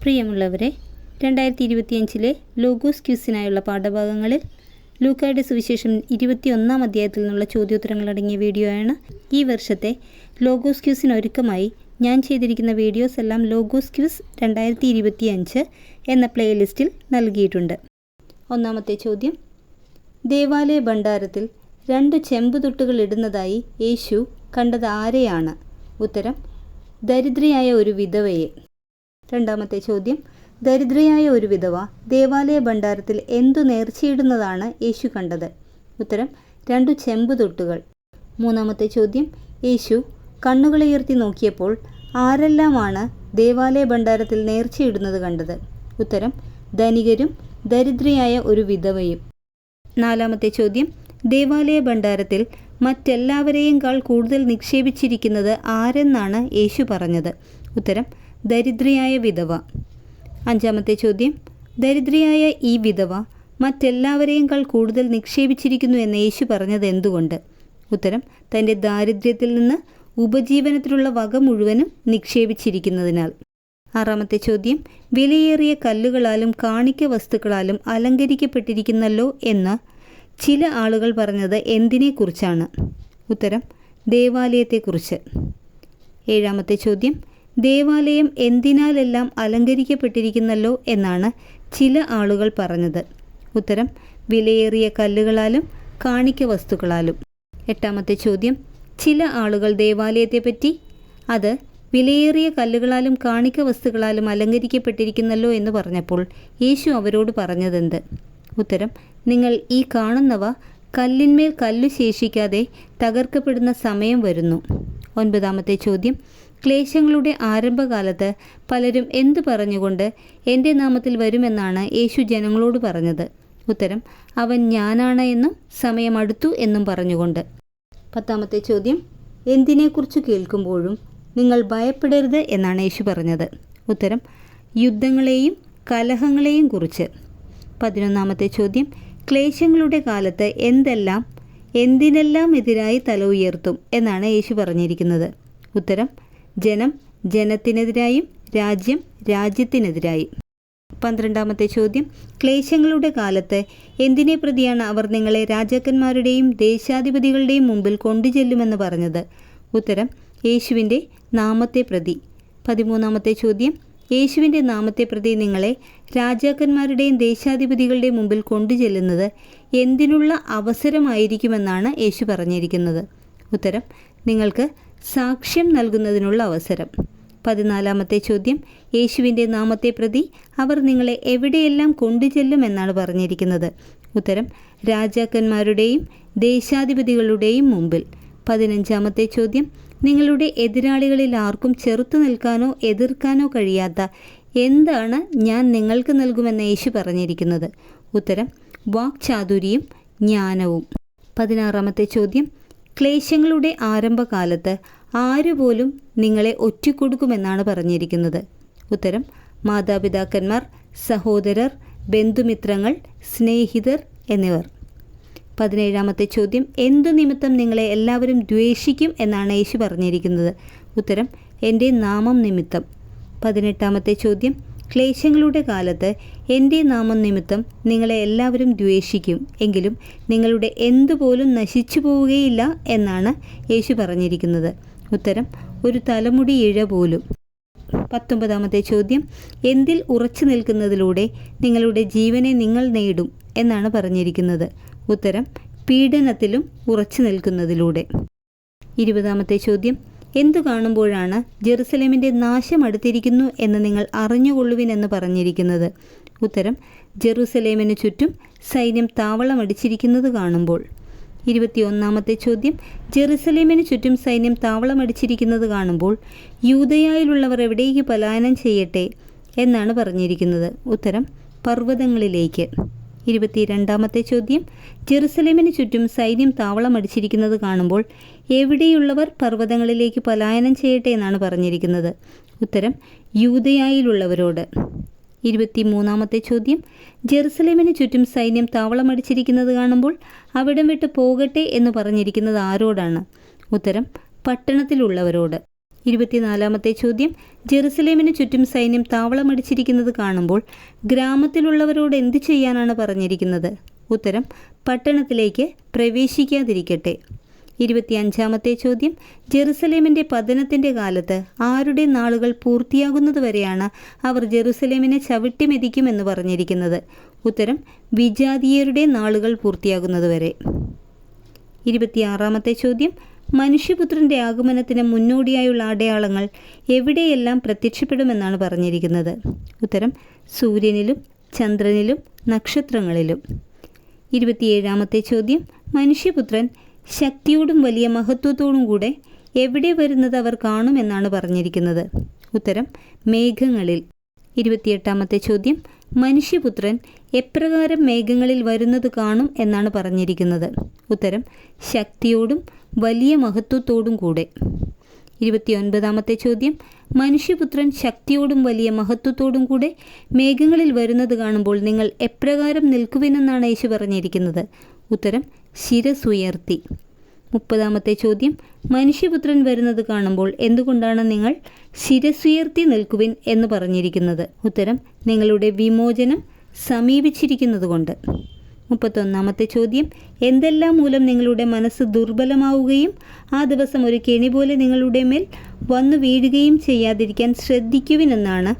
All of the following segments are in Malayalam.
പ്രിയമുള്ളവരെ രണ്ടായിരത്തി ഇരുപത്തിയഞ്ചിലെ ലോഗോസ് ക്യൂസിനായുള്ള പാഠഭാഗങ്ങളിൽ ലൂക്കായുടെ സുവിശേഷം ഇരുപത്തിയൊന്നാം അധ്യായത്തിൽ നിന്നുള്ള ചോദ്യോത്തരങ്ങൾ ചോദ്യോത്തരങ്ങളടങ്ങിയ വീഡിയോയാണ് ഈ വർഷത്തെ ലോഗോസ് ക്യൂസിന് ഒരുക്കമായി ഞാൻ ചെയ്തിരിക്കുന്ന വീഡിയോസ് എല്ലാം ലോഗോസ് ക്യൂസ് രണ്ടായിരത്തി ഇരുപത്തിയഞ്ച് എന്ന പ്ലേലിസ്റ്റിൽ നൽകിയിട്ടുണ്ട്. ഒന്നാമത്തെ ചോദ്യം ദേവാലയ ഭണ്ഡാരത്തിൽ രണ്ട് ചെമ്പുതൊട്ടുകൾ ഇടുന്നതായി യേശു കണ്ടത് ആരെയാണ്? ഉത്തരം ദരിദ്രയായ ഒരു വിധവയെ. രണ്ടാമത്തെ ചോദ്യം. ദരിദ്രയായ ഒരു വിധവ ദേവാലയ ഭണ്ഡാരത്തിൽ എന്തു നേർച്ചയിടുന്നതാണ് യേശു കണ്ടത്? ഉത്തരം രണ്ടു ചെമ്പുതൊട്ടുകൾ മൂന്നാമത്തെ ചോദ്യം. യേശു കണ്ണുകളുയർത്തി നോക്കിയപ്പോൾ ആരെല്ലാമാണ് ദേവാലയ ഭണ്ഡാരത്തിൽ നേർച്ചയിടുന്നത് കണ്ടത്? ഉത്തരം ധനികരും ദരിദ്രയായ ഒരു വിധവയും. നാലാമത്തെ ചോദ്യം. ദേവാലയ ഭണ്ഡാരത്തിൽ മറ്റെല്ലാവരെയുംകാൾ കൂടുതൽ നിക്ഷേപിച്ചിരിക്കുന്നത് ആരെന്നാണ് യേശു പറഞ്ഞത്? ഉത്തരം ദരിദ്രയായ വിധവ. അഞ്ചാമത്തെ ചോദ്യം ദരിദ്രയായ ഈ വിധവ മറ്റെല്ലാവരെയുംകാൾ കൂടുതൽ നിക്ഷേപിച്ചിരിക്കുന്നു എന്ന് യേശു പറഞ്ഞത് എന്തുകൊണ്ട്? ഉത്തരം തന്റെ ദാരിദ്ര്യത്തിൽ നിന്ന് ഉപജീവനത്തിനുള്ള വക മുഴുവനും നിക്ഷേപിച്ചിരിക്കുന്നതിനാൽ. ആറാമത്തെ ചോദ്യം വിലയേറിയ കല്ലുകളാലും കാണിക്ക വസ്തുക്കളാലും അലങ്കരിക്കപ്പെട്ടിരിക്കുന്നല്ലോ എന്ന് ചില ആളുകൾ പറഞ്ഞത് എന്തിനെക്കുറിച്ചാണ്? ഉത്തരം ദേവാലയത്തെക്കുറിച്ച്. ഏഴാമത്തെ ചോദ്യം ദേവാലയം എന്തിനാലെല്ലാം അലങ്കരിക്കപ്പെട്ടിരിക്കുന്നല്ലോ എന്നാണ് ചില ആളുകൾ പറഞ്ഞത്. ഉത്തരം വിലയേറിയ കല്ലുകളാലും കാണിക്ക വസ്തുക്കളാലും. എട്ടാമത്തെ ചോദ്യം ചില ആളുകൾ ദേവാലയത്തെപ്പറ്റി? അത് വിലയേറിയ കല്ലുകളാലും കാണിക്ക വസ്തുക്കളാലും അലങ്കരിക്കപ്പെട്ടിരിക്കുന്നല്ലോ എന്ന് പറഞ്ഞപ്പോൾ യേശു അവരോട് പറഞ്ഞതെന്ത്? ഉത്തരം നിങ്ങൾ ഈ കാണുന്നവ കല്ലിന്മേൽ കല്ലു ശേഷിക്കാതെ തകർക്കപ്പെടുന്ന സമയം വരുന്നു. ഒൻപതാമത്തെ ചോദ്യം ക്ലേശങ്ങളുടെ ആരംഭകാലത്ത് പലരും എന്തു പറഞ്ഞുകൊണ്ട് എന്റെ നാമത്തിൽ വരുമെന്നാണ് യേശു ജനങ്ങളോട് പറഞ്ഞത്? ഉത്തരം അവൻ ഞാനാണ് എന്നും സമയം അടുത്തു എന്നും പറഞ്ഞുകൊണ്ട്. പത്താമത്തെ ചോദ്യം എന്തിനെക്കുറിച്ച് കേൾക്കുമ്പോഴും നിങ്ങൾ ഭയപ്പെടരുത് എന്നാണ് യേശു പറഞ്ഞത്? ഉത്തരം യുദ്ധങ്ങളെയും കലഹങ്ങളെയും കുറിച്ച്. പതിനൊന്നാമത്തെ ചോദ്യം. ക്ലേശങ്ങളുടെ കാലത്ത് എന്തെല്ലാം എന്തിനെല്ലാം എതിരായി തല ഉയർത്തും എന്നാണ് യേശു പറഞ്ഞിരിക്കുന്നത്. ഉത്തരം ജനം ജനത്തിനെതിരായും രാജ്യം രാജ്യത്തിനെതിരായും. പന്ത്രണ്ടാമത്തെ ചോദ്യം. ക്ലേശങ്ങളുടെ കാലത്ത് എന്തിനെ പ്രതിയാണ് അവർ നിങ്ങളെ രാജാക്കന്മാരുടെയും ദേശാധിപതികളുടെയും മുമ്പിൽ കൊണ്ടുചെല്ലുമെന്ന് പറഞ്ഞത്? ഉത്തരം യേശുവിന്റെ നാമത്തെ പ്രതി. പതിമൂന്നാമത്തെ ചോദ്യം. യേശുവിന്റെ നാമത്തെ പ്രതി നിങ്ങളെ രാജാക്കന്മാരുടെയും ദേശാധിപതികളുടെയും മുമ്പിൽ കൊണ്ടുചെല്ലുന്നത് എന്തിനുള്ള അവസരമായിരിക്കുമെന്നാണ് യേശു പറഞ്ഞിരിക്കുന്നത്. ഉത്തരം നിങ്ങൾക്ക് സാക്ഷ്യം നൽകുന്നതിനുള്ള അവസരം. പതിനാലാമത്തെ ചോദ്യം യേശുവിന്റെ നാമത്തെ പ്രതി അവർ നിങ്ങളെ എവിടെയെല്ലാം കൊണ്ടുചെല്ലുമെന്നാണ് പറഞ്ഞിരിക്കുന്നത്. ഉത്തരം രാജാക്കന്മാരുടെയും ദേശാധിപതികളുടെയും മുമ്പിൽ. പതിനഞ്ചാമത്തെ ചോദ്യം നിങ്ങളുടെ എതിരാളികളിൽ ആർക്കും ചെറുത്തു നിൽക്കാനോ എതിർക്കാനോ കഴിയാത്ത എന്താണ് ഞാൻ നിങ്ങൾക്ക് നൽകുമെന്ന് യേശു പറഞ്ഞിരിക്കുന്നത്? ഉത്തരം വാക്ചാതുരിയും ജ്ഞാനവും. പതിനാറാമത്തെ ചോദ്യം ക്ലേശങ്ങളുടെ ആരംഭകാലത്ത് ആരുപോലും നിങ്ങളെ ഒറ്റിക്കൊടുക്കുമെന്നാണ് പറഞ്ഞിരിക്കുന്നത്. ഉത്തരം മാതാപിതാക്കന്മാർ സഹോദരർ ബന്ധുമിത്രങ്ങൾ സ്നേഹിതർ എന്നിവർ. പതിനേഴാമത്തെ ചോദ്യം എന്തു നിമിത്തം നിങ്ങളെ എല്ലാവരും ദ്വേഷിക്കും? എന്നാണ് യേശു പറഞ്ഞിരിക്കുന്നത്. ഉത്തരം എന്റെ നാമം നിമിത്തം. പതിനെട്ടാമത്തെ ചോദ്യം ക്ലേശങ്ങളുടെ കാലത്ത് എന്റെ നാമം നിമിത്തം നിങ്ങളെ എല്ലാവരും ദ്വേഷിക്കും എങ്കിലും നിങ്ങളുടെ എന്തുപോലും നശിച്ചു പോവുകയില്ല? എന്നാണ് യേശു പറഞ്ഞിരിക്കുന്നത്. ഉത്തരം ഒരു തലമുടി ഇഴ പോലും. പത്തൊമ്പതാമത്തെ ചോദ്യം എന്തിൽ ഉറച്ചു നിൽക്കുന്നതിലൂടെ നിങ്ങളുടെ ജീവനെ നിങ്ങൾ നേടും? എന്നാണ് പറഞ്ഞിരിക്കുന്നത്. ഉത്തരം പീഡനത്തിലും ഉറച്ചു നിൽക്കുന്നതിലൂടെ. ഇരുപതാമത്തെ ചോദ്യം. എന്തു കാണുമ്പോഴാണ് ജെറുസലേമിന്റെ നാശം അടുത്തിരിക്കുന്നു എന്ന് നിങ്ങൾ അറിഞ്ഞുകൊള്ളുവിനെന്ന് പറഞ്ഞിരിക്കുന്നത്? ഉത്തരം ജെറുസലേമിന് ചുറ്റും സൈന്യം താവളം താവളമടിച്ചിരിക്കുന്നത് കാണുമ്പോൾ. ഇരുപത്തിയൊന്നാമത്തെ ചോദ്യം. ജെറുസലേമിന് ചുറ്റും സൈന്യം താവളം താവളമടിച്ചിരിക്കുന്നത് കാണുമ്പോൾ യൂതയായിലുള്ളവർ എവിടേക്ക് പലായനം ചെയ്യട്ടെ എന്നാണ് പറഞ്ഞിരിക്കുന്നത്? ഉത്തരം പർവതങ്ങളിലേക്ക്. ഇരുപത്തിരണ്ടാമത്തെ ചോദ്യം. ജെറുസലേമിന് ചുറ്റും സൈന്യം താവളമടിച്ചിരിക്കുന്നത് കാണുമ്പോൾ എവിടെയുള്ളവർ പർവതങ്ങളിലേക്ക് പലായനം ചെയ്യട്ടെ എന്നാണ് പറഞ്ഞിരിക്കുന്നത്. ഉത്തരം യൂതയായിലുള്ളവരോട് ഇരുപത്തിമൂന്നാമത്തെ ചോദ്യം. ജെറുസലേമിന് ചുറ്റും സൈന്യം താവളമടിച്ചിരിക്കുന്നത് കാണുമ്പോൾ അവിടം വിട്ട് പോകട്ടെ എന്ന് പറഞ്ഞിരിക്കുന്നത് ആരോടാണ്? ഉത്തരം പട്ടണത്തിലുള്ളവരോട്. ഇരുപത്തിനാലാമത്തെ ചോദ്യം. ജെറുസലേമിന് ചുറ്റും സൈന്യം താവളമടിച്ചിരിക്കുന്നത് കാണുമ്പോൾ ഗ്രാമത്തിലുള്ളവരോട് എന്തു ചെയ്യാനാണ് പറഞ്ഞിരിക്കുന്നത്? ഉത്തരം പട്ടണത്തിലേക്ക് പ്രവേശിക്കാതിരിക്കട്ടെ. ഇരുപത്തിയഞ്ചാമത്തെ ചോദ്യം. ജെറുസലേമിന്റെ പതനത്തിന്റെ കാലത്ത് ആരുടെ നാളുകൾ പൂർത്തിയാകുന്നതുവരെയാണ് അവർ ജെറുസലേമിനെ ചവിട്ടിമെതിക്കുമെന്ന് പറഞ്ഞിരിക്കുന്നത്? ഉത്തരം വിജാതീയരുടെ നാളുകൾ പൂർത്തിയാകുന്നതുവരെ ഇരുപത്തിയാറാമത്തെ ചോദ്യം. മനുഷ്യപുത്രന്റെ ആഗമനത്തിന് മുന്നോടിയായുള്ള അടയാളങ്ങൾ എവിടെയെല്ലാം പ്രത്യക്ഷപ്പെടുമെന്നാണ് പറഞ്ഞിരിക്കുന്നത്. ഉത്തരം സൂര്യനിലും ചന്ദ്രനിലും നക്ഷത്രങ്ങളിലും. ഇരുപത്തിയേഴാമത്തെ ചോദ്യം മനുഷ്യപുത്രൻ ശക്തിയോടും വലിയ മഹത്വത്തോടും കൂടെ എവിടെ വരുന്നത് അവർ കാണുമെന്നാണ് പറഞ്ഞിരിക്കുന്നത്. ഉത്തരം മേഘങ്ങളിൽ. ഇരുപത്തിയെട്ടാമത്തെ ചോദ്യം മനുഷ്യപുത്രൻ എപ്രകാരം മേഘങ്ങളിൽ വരുന്നത് കാണും എന്നാണ് പറഞ്ഞിരിക്കുന്നത്. ഉത്തരം ശക്തിയോടും വലിയ മഹത്വത്തോടും കൂടെ. ഇരുപത്തിയൊൻപതാമത്തെ ചോദ്യം. മനുഷ്യപുത്രൻ ശക്തിയോടും വലിയ മഹത്വത്തോടും കൂടെ മേഘങ്ങളിൽ വരുന്നത് കാണുമ്പോൾ നിങ്ങൾ എപ്രകാരം നിൽക്കുവിനെന്നാണ് യേശു പറഞ്ഞിരിക്കുന്നത്? ഉത്തരം ശിരസുയർത്തി. മുപ്പതാമത്തെ ചോദ്യം. മനുഷ്യപുത്രൻ വരുന്നത് കാണുമ്പോൾ എന്തുകൊണ്ടാണ് നിങ്ങൾ ശിരസുയർത്തി നിൽക്കുവിൻ എന്ന് പറഞ്ഞിരിക്കുന്നത്? ഉത്തരം നിങ്ങളുടെ വിമോചനം സമീപിച്ചിരിക്കുന്നതുകൊണ്ട്. മുപ്പത്തൊന്നാമത്തെ ചോദ്യം. എന്തെല്ലാം മൂലം നിങ്ങളുടെ മനസ്സ് ദുർബലമാവുകയും ആ ദിവസം ഒരു കെണി പോലെ നിങ്ങളുടെ മേൽ വന്നു വീഴുകയും ചെയ്യാതിരിക്കാൻ ശ്രദ്ധിക്കുവിനെന്നാണ്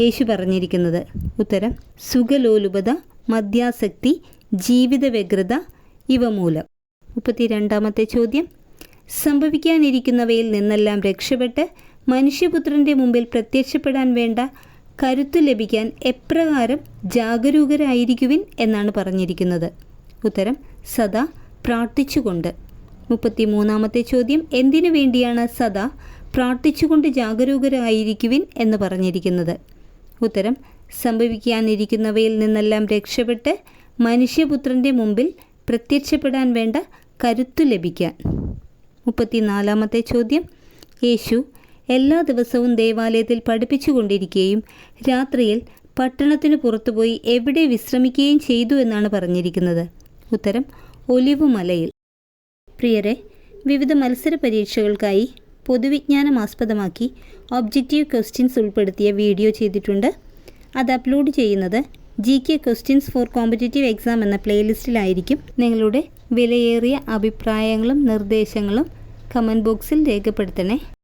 യേശു പറഞ്ഞിരിക്കുന്നത്. ഉത്തരം സുഖലോലുപത മദ്യാസക്തി ജീവിത വ്യഗ്രത ഇവ മൂലം. മുപ്പത്തിരണ്ടാമത്തെ ചോദ്യം സംഭവിക്കാനിരിക്കുന്നവയിൽ നിന്നെല്ലാം രക്ഷപ്പെട്ട് മനുഷ്യപുത്രന്റെ മുമ്പിൽ പ്രത്യക്ഷപ്പെടാൻ വേണ്ട കരുത്തു ലഭിക്കാൻ എപ്രകാരം ജാഗരൂകരായിരിക്കുവിൻ എന്നാണ് പറഞ്ഞിരിക്കുന്നത്. ഉത്തരം സദാ പ്രാർത്ഥിച്ചുകൊണ്ട്. മുപ്പത്തിമൂന്നാമത്തെ ചോദ്യം എന്തിനു വേണ്ടിയാണ് സദാ പ്രാർത്ഥിച്ചുകൊണ്ട് ജാഗരൂകരായിരിക്കുവിൻ എന്ന് പറഞ്ഞിരിക്കുന്നത്? ഉത്തരം സംഭവിക്കാനിരിക്കുന്നവയിൽ നിന്നെല്ലാം രക്ഷപ്പെട്ട് മനുഷ്യപുത്രന്റെ മുമ്പിൽ പ്രത്യക്ഷപ്പെടാൻ വേണ്ട കരുത്തു ലഭിക്കാൻ. മുപ്പത്തിനാലാമത്തെ ചോദ്യം യേശു എല്ലാ ദിവസവും ദേവാലയത്തിൽ പഠിപ്പിച്ചുകൊണ്ടിരിക്കുകയും രാത്രിയിൽ പട്ടണത്തിന് പുറത്തുപോയി എവിടെ വിശ്രമിക്കുകയും ചെയ്തു എന്നാണ് പറഞ്ഞിരിക്കുന്നത്. ഉത്തരം ഒലിവുമലയിൽ. പ്രിയരെ വിവിധ മത്സര പരീക്ഷകൾക്കായി പൊതുവിജ്ഞാനം ആസ്പദമാക്കി ഒബ്ജക്റ്റീവ് ക്വസ്റ്റ്യൻസ് ഉൾപ്പെടുത്തിയ വീഡിയോ ചെയ്തിട്ടുണ്ട്. അത് അപ്ലോഡ് ചെയ്യുന്നത് G K questions for competitive exam എന്ന പ്ലേലിസ്റ്റിലായിരിക്കും. നിങ്ങളുടെ വിലയേറിയ അഭിപ്രായങ്ങളും നിർദ്ദേശങ്ങളും കമന്റ് ബോക്സിൽ രേഖപ്പെടുത്തണേ.